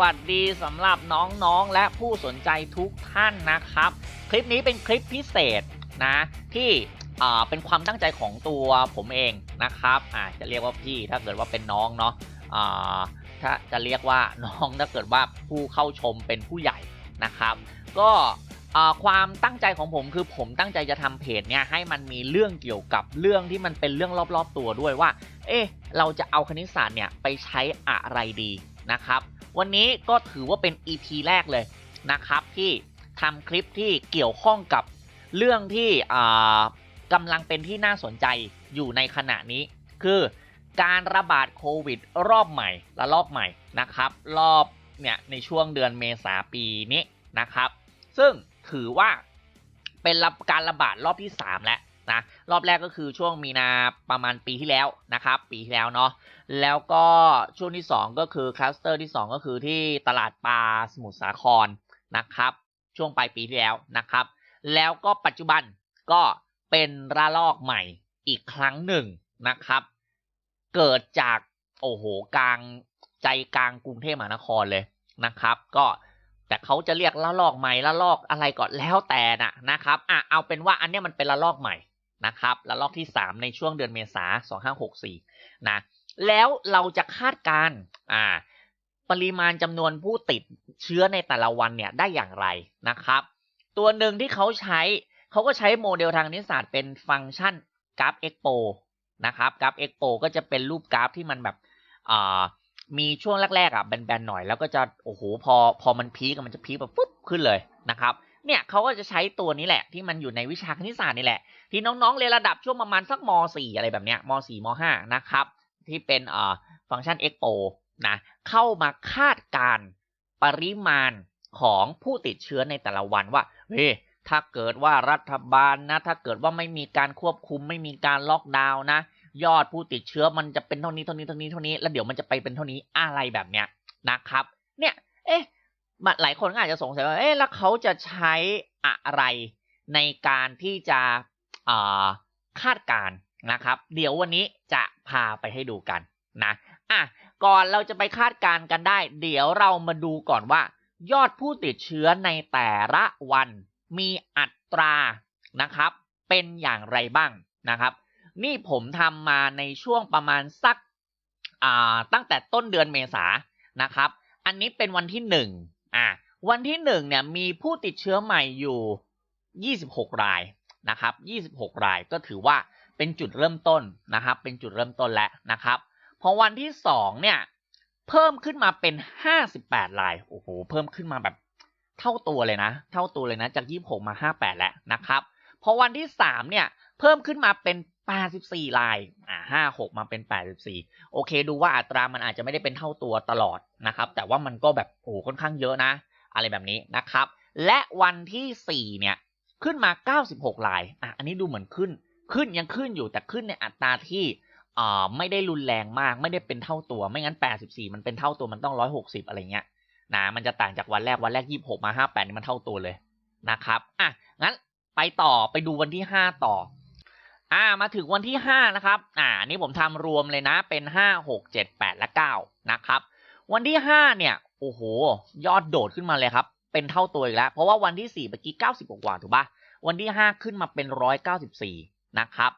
วัสดีสำหรับน้องๆ และผู้สนใจทุกท่านนะครับ คลิปนี้เป็นคลิปพิเศษนะที่เป็นความตั้งใจของตัวผมเองนะครับอ่าจะเรียกว่าพี่ถ้าเกิดว่าเป็นน้องเนาะอ่าถ้าจะเรียกว่าน้องถ้าเกิดว่าผู้เข้าชมเป็นผู้ใหญ่นะครับ ก็ความตั้งใจของผมคือผมตั้งใจจะทำเพจเนี่ยให้มันมีเรื่องเกี่ยวกับเรื่องที่มันเป็นเรื่องรอบๆตัวด้วยว่า เอ๊ะเราจะเอาคณิตศาสตร์เนี่ยไปใช้อะไรดีนะครับ วันนี้ก็ถือว่าเป็น EP แรกเลยนะครับที่ทำคลิปที่เกี่ยวข้องกับเรื่องที่กำลังเป็นที่น่าสนใจอยู่ในขณะนี้ คือการระบาดโควิดรอบใหม่และรอบใหม่นะครับ รอบเนี่ยในช่วงเดือนเมษาปีนี้นะครับ ซึ่งถือว่าเป็นระการระบาดรอบที่ 3 แล้ว นะรอบแรกก็คือช่วงมีนาประมาณปีที่แล้วนะครับ ปีที่แล้วเนาะแล้วก็ช่วงที่ 2 ก็คือคลัสเตอร์ที่ 2 ก็คือที่ตลาดปลาสมุทรสาครนะครับ ช่วงปลายปีที่แล้วนะครับ แล้วก็ปัจจุบันก็เป็นระลอกใหม่อีกครั้งหนึ่งนะครับ เกิดจากโอ้โหกลางใจกลางกรุงเทพมหานครเลยนะครับ ก็แต่เขาจะเรียกละลอกใหม่ละลอกอะไรก็แล้วแต่นะนะครับอะเอาเป็นว่าอันนี้มันเป็นละลอกใหม่ นะครับละลอกที่ 3 ในช่วงเดือนเมษา2564นะแล้วเราจะคาดการณ์อ่าปริมาณจำนวนผู้ติดเชื้อในแต่ละวันเนี่ยได้อย่างไรนะครับ ตัวหนึ่งที่เขาใช้เขาก็ใช้โมเดลทางคณิตศาสตร์เป็นฟังก์ชันกราฟเอ็กโปนะครับกราฟเอ็กโปก็จะเป็นรูปกราฟที่มันแบบอ่ามีช่วงแรกๆอะแบนๆหน่อยแล้วก็จะโอ้โหพอพอมันพีกมันจะพีกแบบปุ๊บขึ้นเลยนะครับ เนี่ยเขาก็จะใช้ตัวนี้แหละที่มันอยู่ในวิชาคณิตศาสตร์นี่แหละ ที่น้องๆเรียนระดับช่วงประมาณสักม .4 อะไรแบบเนี้ยม .4 ม .5 นะครับ ที่เป็นเอ่อฟังก์ชัน expo นะเข้ามาคาดการปริมาณของผู้ติดเชื้อในแต่ละวันว่าเฮ้ยถ้าเกิดว่ารัฐบาลนะ ถ้าเกิดว่าไม่มีการควบคุมไม่มีการล็อกดาวน์นะ ยอดผู้ติดเชื้อมันจะเป็นเท่านี้เท่านี้เท่านี้เท่านี้แล้วเดี๋ยวมันจะไปเป็นเท่านี้อะไรแบบเนี้ยนะครับ เนี่ย เอ๊ะ หลายคนก็อาจจะสงสัยว่า เอ๊ะแล้วเขาจะใช้อะไรในการที่จะคาดการนะครับ เดี๋ยววันนี้จะพาไปให้ดูกันนะอะก่อนเราจะไปคาดการกันได้ เดี๋ยวเรามาดูก่อนว่า ยอดผู้ติดเชื้อในแต่ละวัน มีอัตรานะครับ เป็นอย่างไรบ้างนะครับ นี่ผมทำมาในช่วงประมาณสักตั้งแต่ต้นเดือนเมษานะครับ อันนี้เป็นวันที่หนึ่ง อะวันที่หนึ่งเนี่ยมีผู้ติดเชื้อใหม่อยู่ 26 รายนะครับ 26 รายก็ถือว่าเป็นจุดเริ่มต้นนะครับ เป็นจุดเริ่มต้นแล้วนะครับ พอวันที่2เนี่ยเพิ่มขึ้นมาเป็น 58 ราย โอ้โห เพิ่มขึ้นมาแบบเท่าตัวเลยนะ เท่าตัวเลยนะ จาก 26 มา 58 แล้วนะครับ พอวันที่3เนี่ย เพิ่มขึ้นมาเป็น 84รายอ่า56 มาเป็น 84 โอเค ดูว่าอัตรามันอาจจะไม่ได้เป็นเท่าตัวตลอดนะครับ แต่ว่ามันก็แบบโอ้ค่อนข้างเยอะนะ อะไรแบบนี้นะครับ และวันที่ 4 เนี่ย ขึ้นมา 96ลายอะอันนี้ดูเหมือนขึ้น ขึ้นยังขึ้นอยู่แต่ขึ้นในอัตราที่อ่าไม่ได้รุนแรงมาก ไม่ได้เป็นเท่าตัว ไม่งั้น 84 มันเป็นเท่าตัวมันต้อง 160 อะไรเงี้ยนะมันจะต่างจากวันแรกวันแรก 26 มา 58 นี่มันเท่าตัวเลยนะครับอะงั้นไปต่อไปดูวันที่ 5 ต่อ อ่ามาถึงวันที่ 5 นะครับ อ่านี่ผมทำรวมเลยนะเป็น 5 6 7 8 และ 9 นะครับ วันที่ 5 เนี่ย โอ้โห ยอดโดดขึ้นมาเลยครับ เป็นเท่าตัวอีกแล้ว เพราะว่าวันที่ 4 เมื่อกี้ 90 กว่าถูกปะวันที่ 5 ขึ้นมาเป็น 194 นะครับ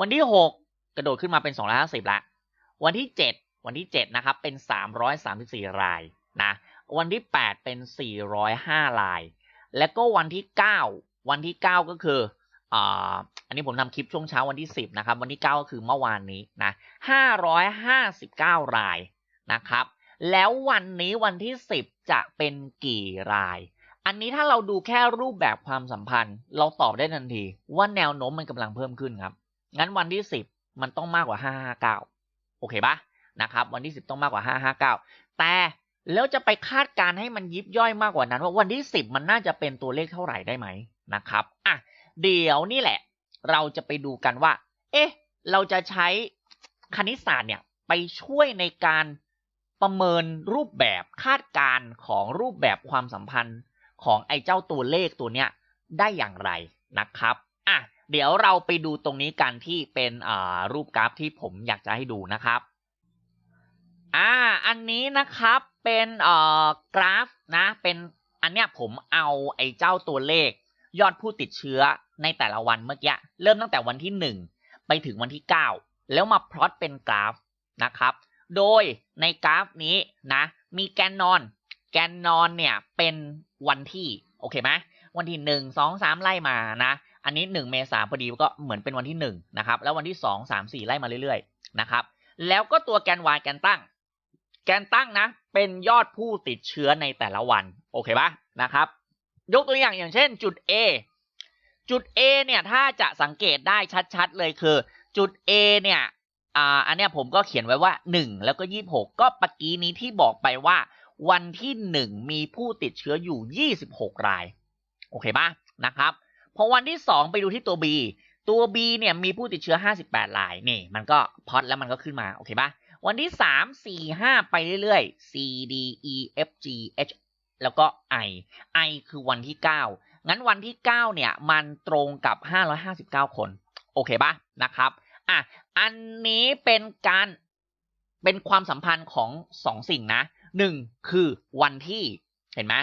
วันที่ 6 กระโดดขึ้นมาเป็น 250 ละ วันที่ 7 วันที่ 7 นะครับ เป็น 334 รายนะ วันที่ 8 เป็น 405 ราย และก็วันที่ 9 วันที่ 9 ก็คือ อันนี้ผมทำคลิปช่วงเช้าวันที่ 10 นะครับ วันที่ 9 ก็คือเมื่อวานนี้นะ559 รายนะครับ แล้ววันนี้วันที่ 10 จะเป็นกี่ราย อันนี้ถ้าเราดูแค่รูปแบบความสัมพันธ์ เราตอบได้ทันที ว่าแนวโน้มมันกำลังเพิ่มขึ้นครับ งั้นวันที่ 10 มันต้องมากกว่า 559 โอเคปะนะครับ วันที่ 10 ต้องมากกว่า 559 แต่แล้วจะไปคาดการให้มันยิบย่อยมากกว่านั้น ว่าวันที่ 10 มันน่าจะเป็นตัวเลขเท่าไหร่ได้ไหมนะครับ อะ เดี๋ยวนี่แหละ เราจะไปดูกันว่า เอ๊ะ เราจะใช้คณิตศาสตร์เนี่ยไปช่วยในการประเมินรูปแบบคาดการของรูปแบบความสัมพันธ์ของไอ้เจ้าตัวเลขตัวเนี้ยได้อย่างไรนะครับ อะ เดี๋ยวเราไปดูตรงนี้กันที่เป็นรูปกราฟที่ผมอยากจะให้ดูนะครับ อ่า อันนี้นะครับเป็นอ่อกราฟนะ เป็นอันเนี้ยผมเอาไอ้เจ้าตัวเลข ยอดผู้ติดเชื้อในแต่ละวันเมื่อกี้เริ่มตั้งแต่วันที่ 1 ไปถึงวันที่ 9 แล้วมาพลอตเป็นกราฟนะครับ โดยในกราฟนี้นะมีแกนนอน แกนนอนเนี่ยเป็นวันที่โอเคไหมวันที่ 1 2 3 ไล่มานะอันนี้ 1 เมษาพอดีก็เหมือนเป็นวันที่ 1 นะครับ แล้ววันที่ 2 3 4 ไล่มาเรื่อยๆนะครับแล้วก็ตัวแกน y แกนตั้ง แกนตั้งนะ เป็นยอดผู้ติดเชื้อในแต่ละวัน โอเคปะนะครับ ยกตัวอย่างอย่างเช่นจุด A จุด A เนี่ยถ้าจะสังเกตได้ชัด ๆ เลยคือ จุด A เนี่ยอ่าอันเนี้ยผมก็เขียนไว้ว่า 1 แล้วก็ 26 ก็ปกี้นี้ที่บอกไปว่า วันที่ 1 มีผู้ติดเชื้ออยู่ 26 ราย โอเคปะนะครับพอวันที่ 2 ไปดูที่ตัว B ตัว B เนี่ยมีผู้ติดเชื้อ 58 ราย นี่ มันก็พอดแล้วมันก็ขึ้นมา โอเคปะวันที่ 3 4 5 ไปเรื่อยๆ C D E F G H แล้วก็ I I คือวันที่ 9 งั้นวันที่ 9 เนี่ย มันตรงกับ 559 คน โอเคปะนะครับ อะ อันนี้เป็นการเป็นความสัมพันธ์ของสองสิ่งนะหนึ่งคือวันที่เห็นไหม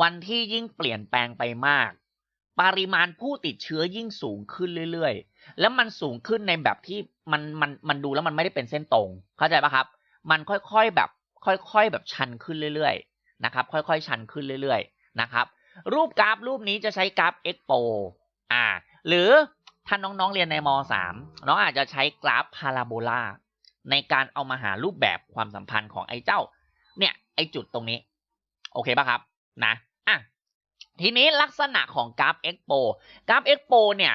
วันที่ยิ่งเปลี่ยนแปลงไปมาก ปริมาณผู้ติดเชื้อยิ่งสูงขึ้นเรื่อยๆ แล้วมันสูงขึ้นในแบบที่มันมันมันดูแล้วมันไม่ได้เป็นเส้นตรง เข้าใจปะครับ มันค่อยๆแบบ ค่อยๆแบบชันขึ้นเรื่อยๆ นะครับ ค่อยๆ ชันขึ้นเรื่อยๆนะครับ รูปกราฟรูปนี้จะใช้กราฟ expo อ่า หรือถ้าน้องๆเรียนในม .3 น้องอาจจะใช้กราฟพาราโบลาในการเอามาหารูปแบบความสัมพันธ์ของไอ้เจ้า เนี่ยไอ้จุดตรงนี้ โอเคป่ะครับนะอะทีนี้ลักษณะของกราฟ expo กราฟ expo เนี่ย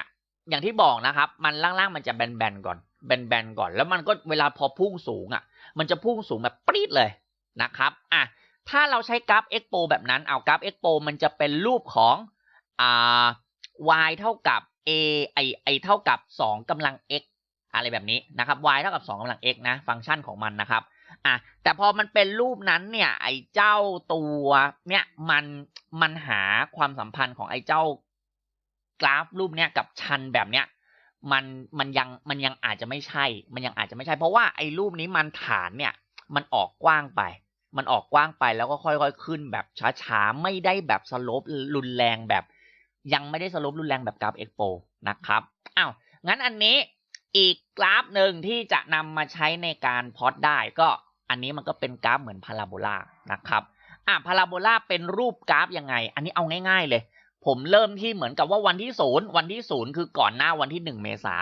อย่างที่บอกนะครับ มันล่างๆมันจะแบนๆก่อนแบนๆก่อน แล้วมันก็เวลาพอพุ่งสูงอะ มันจะพุ่งสูงแบบปรี๊ดเลยนะครับ อะ ถ้าเราใช้กราฟ expo แบบนั้น เอากราฟ expo มันจะเป็นรูปของอ่า y เท่ากับ a ไอไอเท่ากับ 2กำลัง x อะไรแบบนี้นะครับ y เท่ากับ 2กำลัง x นะ ฟังก์ชันของมันนะครับอะแต่พอมันเป็นรูปนั้นเนี่ย ไอเจ้าตัวเนี่ยมันมันหาความสัมพันธ์ของไอเจ้ากราฟรูปเนี้ยกับชันแบบเนี้ยมันมันยังมันยังอาจจะไม่ใช่ มันยังอาจจะไม่ใช่ เพราะว่าไอ้รูปนี้มันฐานเนี่ย มันออกกว้างไป มันออกกว้างไปแล้วก็ค่อยๆขึ้นแบบช้าๆ ไม่ได้แบบสโลปรุนแรงแบบ ยังไม่ได้สโลปรุนแรงแบบกราฟเอ็กโปนะครับอ้าวงั้นอันนี้อีกกราฟหนึ่งที่จะนำมาใช้ในการพอดได้ก็อันนี้มันก็เป็นกราฟเหมือนพาราโบลานะครับอะพาราโบลาเป็นรูปกราฟยังไง อันนี้เอาง่าย ๆเลย ผมเริ่มที่เหมือนกับว่าวันที่ศูนย์วันที่ศูนย์คือก่อนหน้าวันที่หนึ่งเมษา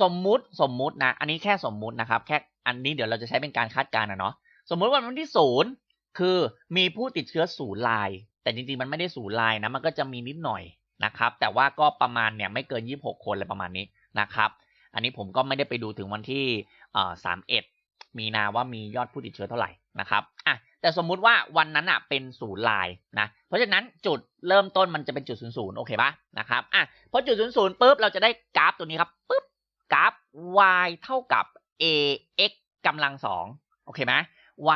สมมุติสมมุตินะ อันนี้แค่สมมุตินะครับ แค่อันนี้เดี๋ยวเราจะใช้เป็นการคาดการณ์นะเนาะ สมมติวันวันที่ศูนย์คือมีผู้ติดเชื้อศูนย์ลาย แต่จริงๆมันไม่ได้ศูนย์ลายนะมันก็จะมีนิดหน่อยนะครับ แต่ว่าก็ประมาณเนี่ยไม่เกิน 26 คนอะไรประมาณนี้นะครับ อันนี้ผมก็ไม่ได้ไปดูถึงวันที่เอ่อ31มีนาว่ามียอดผู้ติดเชื้อเท่าไหร่นะครับอะแต่สมมุติว่าวันนั้นอะเป็นศูนย์ลายนะ เพราะฉะนั้นจุดเริ่มต้นมันจะเป็นจุดศูนย์ศูนย์โอเคปะนะครับอะพอจุดศูนย์ศูนย์ปุ๊บเราจะได้กราฟตัวนี้ครับปุ๊บกราฟ y เท่ากับ ax กำลังสองโอเคไหม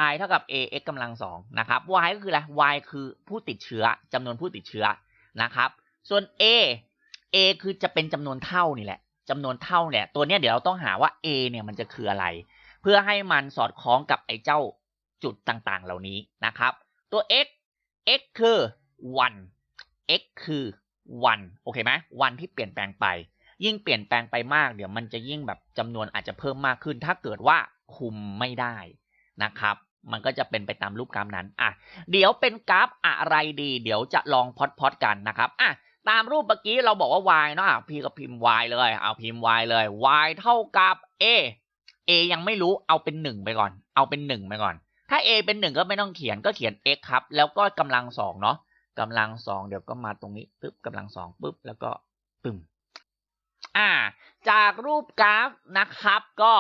y เท่ากับ ax กำลังสองนะครับ y ก็คืออะไร y คือผู้ติดเชื้อจำนวนผู้ติดเชื้อนะครับ ส่วน a a คือจะเป็นจำนวนเท่านี่แหละจำนวนเท่าเนี่ย ตัวเนี้ยเดี๋ยวเราต้องหาว่า a เนี่ยมันจะคืออะไร เพื่อให้มันสอดคล้องกับไอ้เจ้าจุดต่างๆ เหล่านี้นะครับ ตัว x x คือวัน x คือวันโอเคไหมวันที่เปลี่ยนแปลงไป ยิ่งเปลี่ยนแปลงไปมาก เดี๋ยวมันจะยิ่งแบบจำนวนอาจจะเพิ่มมากขึ้น ถ้าเกิดว่าคุมไม่ได้ นะครับมันก็จะเป็นไปตามรูปกราฟนั้น อะ เดี๋ยวเป็นกราฟอะไรดี เดี๋ยวจะลองพอดพอดกันนะครับ อะ ตามรูปเมื่อกี้เราบอกว่า y เนาะ พี่ก็พิมพ์ y เลย เอาพิมพ์ y เลย y เท่ากับ a a ยังไม่รู้ เอาเป็นหนึ่งไปก่อน เอาเป็นหนึ่งไปก่อน ถ้า a เป็นหนึ่งก็ไม่ต้องเขียน ก็เขียน x ครับ แล้วก็กำลังสองเนาะกำลังสองเดี๋ยวก็มาตรงนี้ ปึ๊บกำลังสองปึ๊บ แล้วก็ปึ้ม อ่า จากรูปกราฟนะครับ ก็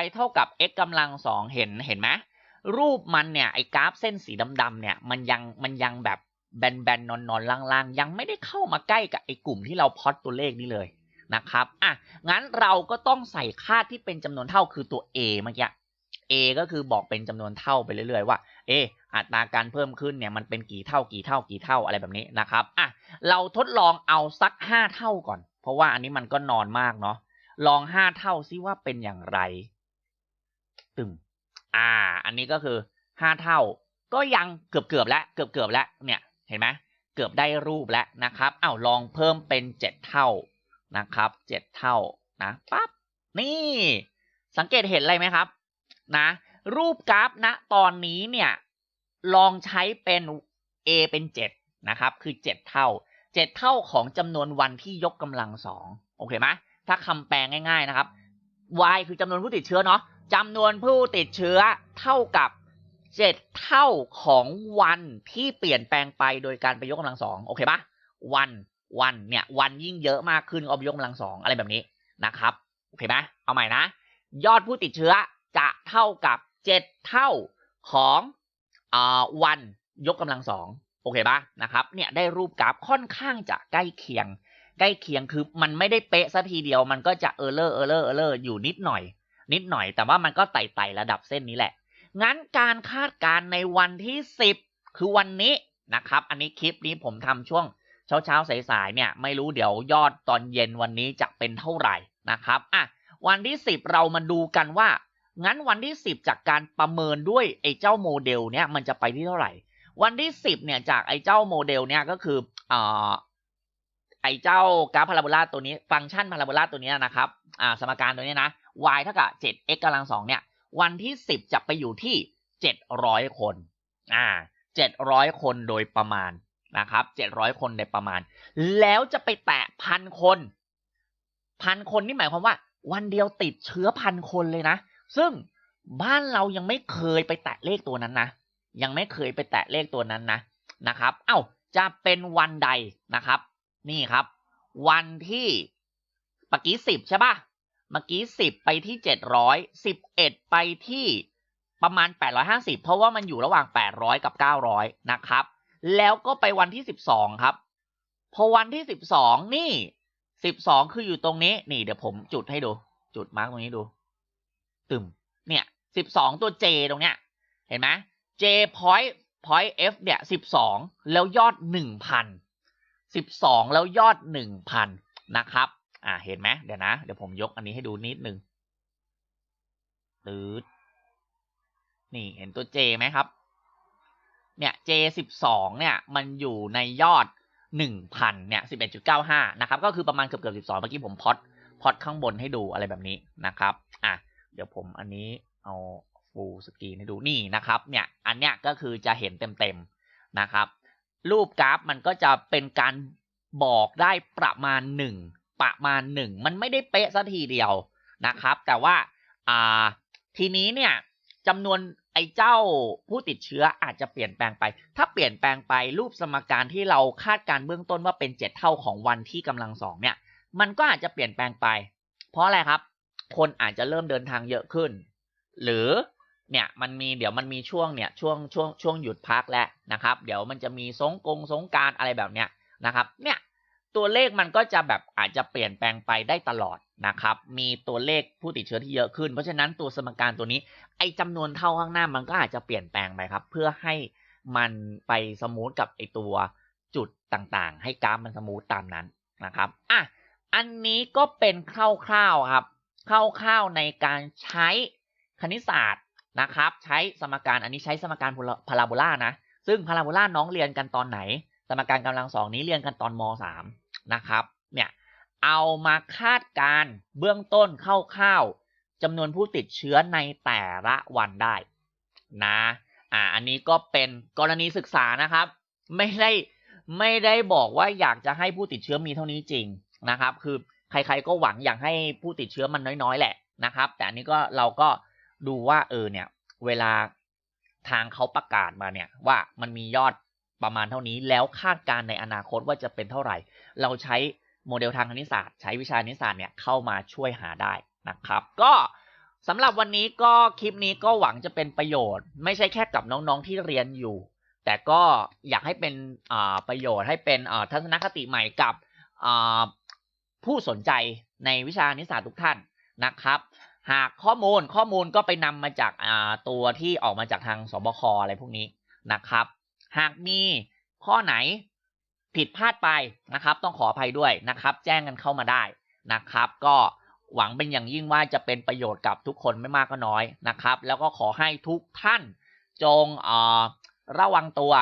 y เท่ากับ x กำลังสองเห็นเห็นไหมรูปมันเนี่ยไอ้กราฟเส้นสีดำๆเนี่ยมันยังมันยังแบบแบนๆนอนๆล่างๆ ยังไม่ได้เข้ามาใกล้กับไอ้กลุ่มที่เราพอดตัวเลขนี้เลยนะครับอะงั้นเราก็ต้องใส่ค่าที่เป็นจำนวนเท่าคือตัว a เมื่อกี้ a ก็คือบอกเป็นจำนวนเท่าไปเรื่อยๆว่าเอออัตราการเพิ่มขึ้นเนี่ยมันเป็นกี่เท่ากี่เท่ากี่เท่าอะไรแบบนี้นะครับอะเราทดลองเอาสัก 5 เท่าก่อน เพราะว่าอันนี้มันก็นอนมากเนาะลอง5เท่าซิว่าเป็นอย่างไร ตึมอ่า อันนี้ก็คือ5เท่า ก็ยังเกือบเกือบๆแล้วเกือบเกือบๆแล้วเนี่ยเห็นไหมเกือบได้รูปแล้วนะครับอ้าวลองเพิ่มเป็นเจ็ดเท่านะครับเจ็ดเท่านะปั๊บนี่ สังเกตเห็นอะไรไหมครับ นะ รูปกราฟณตอนนี้เนี่ย ลองใช้เป็น a เป็น7นะครับ คือ7เท่า 7เท่าของจำนวนวันที่ยกกำลังสองโอเคไหมถ้าคำแปลงง่าย ๆนะครับ y คือจำนวนผู้ติดเชื้อเนาะจำนวนผู้ติดเชื้อเท่ากับ7เท่าของวันที่เปลี่ยนแปลงไปโดยการไปยกกำลังสองโอเคปะวันวันเนี่ยวันยิ่งเยอะมากขึ้นก็ไปยกกำลังสองอะไรแบบนี้นะครับโอเคไหมเอาใหม่นะ ยอดผู้ติดเชื้อจะเท่ากับ7เท่าของอาวันยกกำลังสอง โอเคปะนะครับ เนี่ยได้รูปกราฟค่อนข้างจะใกล้เคียง ใกล้เคียงคือมันไม่ได้เป๊ะซะทีเดียวมันก็จะเออเลอร์เออเลอร์เออเลอร์อยู่นิดหน่อย นิดหน่อย แต่ว่ามันก็ไต่ไต่ระดับเส้นนี้แหละ งั้นการคาดการณ์ในวันที่ 10 คือวันนี้นะครับ อันนี้คลิปนี้ผมทำช่วงเช้าเช้าสายๆเนี่ยไม่รู้เดี๋ยวยอดตอนเย็นวันนี้จะเป็นเท่าไหร่นะครับอะวันที่ 10 เรามาดูกันว่า งั้นวันที่ 10 จากการประเมินด้วยไอ้เจ้าโมเดลเนี่ยมันจะไปที่เท่าไหร่ วันที่10เนี่ยจากไอ้เจ้าโมเดลเนี่ยก็คืออ่าไอ้เจ้ากราฟพาราโบลาตัวนี้ ฟังก์ชันพาราโบลาตัวนี้นะครับอ่าสมการตัวนี้นะ y เท่ากับ 7x กำลังสองเนี่ย วันที่10จะไปอยู่ที่700คนอ่า700คนโดยประมาณนะครับ700คนโดยประมาณ แล้วจะไปแตะพันคนพันคนนี่หมายความว่า วันเดียวติดเชื้อพันคนเลยนะ ซึ่งบ้านเรายังไม่เคยไปแตะเลขตัวนั้นนะ ยังไม่เคยไปแตะเลขตัวนั้นนะนะครับ เอ้าจะเป็นวันใดนะครับ นี่ครับ วันที่ปกี้สิบใช่ปะเมื่อกี้สิบไปที่เจ็ดร้อยสิบเอ็ดไปที่ประมาณแปดร้อยห้าสิบเพราะว่ามันอยู่ระหว่างแปดร้อยกับเก้าร้อยนะครับ แล้วก็ไปวันที่สิบสองครับ พอวันที่สิบสองนี่สิบสองคืออยู่ตรงนี้ นี่เดี๋ยวผมจุดให้ดู จุดมาร์กตรงนี้ดู ตึมเนี่ยสิบสองตัว J ตรงเนี้ย เห็นไหม J point point F เนี่ยสิบสองแล้วยอดหนึ่งพันสิบสองแล้วยอดหนึ่งพันะครับ อ่าเห็นไหมเดี๋ยวนะ เดี๋ยวผมยกอันนี้ให้ดูนิดนึงตืดนี่เห็นตัว J ไหมครับ เนี่ย J สิบสองเนี่ย มันอยู่ในยอดหนึ่งพันเนี่ยสิบเอ็ดจุดเก้าห้านะครับ ก็คือประมาณเกือบเกือบสิบสองเมื่อกี้ผมพอดพอดข้างบนให้ดูอะไรแบบนี้นะครับ อะ เดี๋ยวผมอันนี้เอา ฟูลสกรีนให้ดูนี่นะครับเนี่ยอันเนี้ยก็คือจะเห็นเต็มๆนะครับ รูปกราฟมันก็จะเป็นการบอกได้ประมาณหนึ่งประมาณหนึ่งมันไม่ได้เป๊ะซะทีเดียวนะครับ แต่ว่าอ่าทีนี้เนี่ยจำนวนไอ้เจ้าผู้ติดเชื้ออาจจะเปลี่ยนแปลงไป ถ้าเปลี่ยนแปลงไปรูปสมการที่เราคาดการเบื้องต้นว่าเป็นเจ็ดเท่าของวันที่กำลังสองเนี่ย มันก็อาจจะเปลี่ยนแปลงไป เพราะอะไรครับ คนอาจจะเริ่มเดินทางเยอะขึ้น หรือ เนี่ยมันมีเดี๋ยวมันมีช่วงเนี่ยช่วงช่วงช่วงหยุดพักแล้วนะครับ เดี๋ยวมันจะมีสงกงสงการอะไรแบบเนี้ยนะครับ เนี่ยตัวเลขมันก็จะแบบอาจจะเปลี่ยนแปลงไปได้ตลอดนะครับ มีตัวเลขผู้ติดเชื้อที่เยอะขึ้น เพราะฉะนั้นตัวสมการตัวนี้ไอ้จำนวนเท่าข้างหน้ามันก็อาจจะเปลี่ยนแปลงไปครับ เพื่อให้มันไปสมูทกับไอตัวจุดต่างๆ ให้กราฟมันสมูทตามนั้นนะครับอะอันนี้ก็เป็นคร่าวๆครับคร่าวๆในการใช้คณิตศาสตร์ นะครับ ใช้สมการอันนี้ใช้สมการพาราโบลานะ ซึ่งพาราโบลาน้องเรียนกันตอนไหน สมการกำลังสองนี้เรียนกันตอนม .3 นะครับ เนี่ย เอามาคาดการเบื้องต้นคร่าวๆจำนวนผู้ติดเชื้อในแต่ละวันได้นะ อ่า อันนี้ก็เป็นกรณีศึกษานะครับ ไม่ได้ไม่ได้บอกว่าอยากจะให้ผู้ติดเชื้อมีเท่านี้จริงนะครับ คือใครๆก็หวังอยากให้ผู้ติดเชื้อมันน้อยๆ แหละนะครับ แต่อันนี้ก็เราก็ ดูว่าเออเนี่ย เวลาทางเขาประกาศมาเนี่ย ว่ามันมียอดประมาณเท่านี้ แล้วคาดการณ์ในอนาคตว่าจะเป็นเท่าไหร่ เราใช้โมเดลทางคณิตศาสตร์ ใช้วิชาคณิตศาสตร์เนี่ยเข้ามาช่วยหาได้นะครับ ก็สำหรับวันนี้ก็คลิปนี้ก็หวังจะเป็นประโยชน์ ไม่ใช่แค่กับน้องๆที่เรียนอยู่ แต่ก็อยากให้เป็นประโยชน์ให้เป็นทัศนคติใหม่กับผู้สนใจในวิชาคณิตศาสตร์ทุกท่านนะครับ หากข้อมูลข้อมูลก็ไปนำมาจากตัวที่ออกมาจากทางสบคอะไรพวกนี้นะครับ หากมีข้อไหนผิดพลาดไปนะครับ ต้องขออภัยด้วยนะครับ แจ้งกันเข้ามาได้นะครับ ก็หวังเป็นอย่างยิ่งว่าจะเป็นประโยชน์กับทุกคนไม่มากก็น้อยนะครับ แล้วก็ขอให้ทุกท่านจงระวังตัว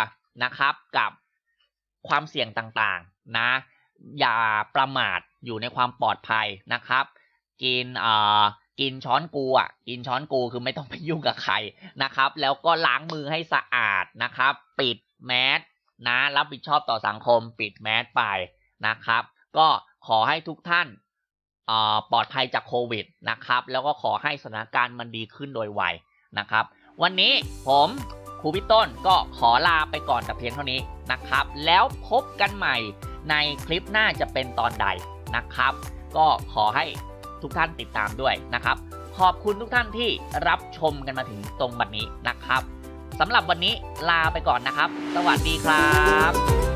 นะครับกับความเสี่ยงต่างๆนะ อย่าประมาทอยู่ในความปลอดภัยนะครับ กินอ่อ กินช้อนกูอะ กินช้อนกูคือไม่ต้องไปยุ่งกับใครนะครับ แล้วก็ล้างมือให้สะอาดนะครับ ปิดแมสนะ รับผิดชอบต่อสังคม ปิดแมสไปนะครับ ก็ขอให้ทุกท่านปลอดภัยจากโควิดนะครับ แล้วก็ขอให้สถานการณ์มันดีขึ้นโดยไวนะครับ วันนี้ผมครูพี่ต้นก็ขอลาไปก่อนแต่เพียงเท่านี้นะครับ แล้วพบกันใหม่ในคลิปหน้าจะเป็นตอนใดนะครับ ก็ขอให้ ทุกท่านติดตามด้วยนะครับ ขอบคุณทุกท่านที่รับชมกันมาถึงตรงบัดนี้นะครับสำหรับวันนี้ลาไปก่อนนะครับ สวัสดีครับ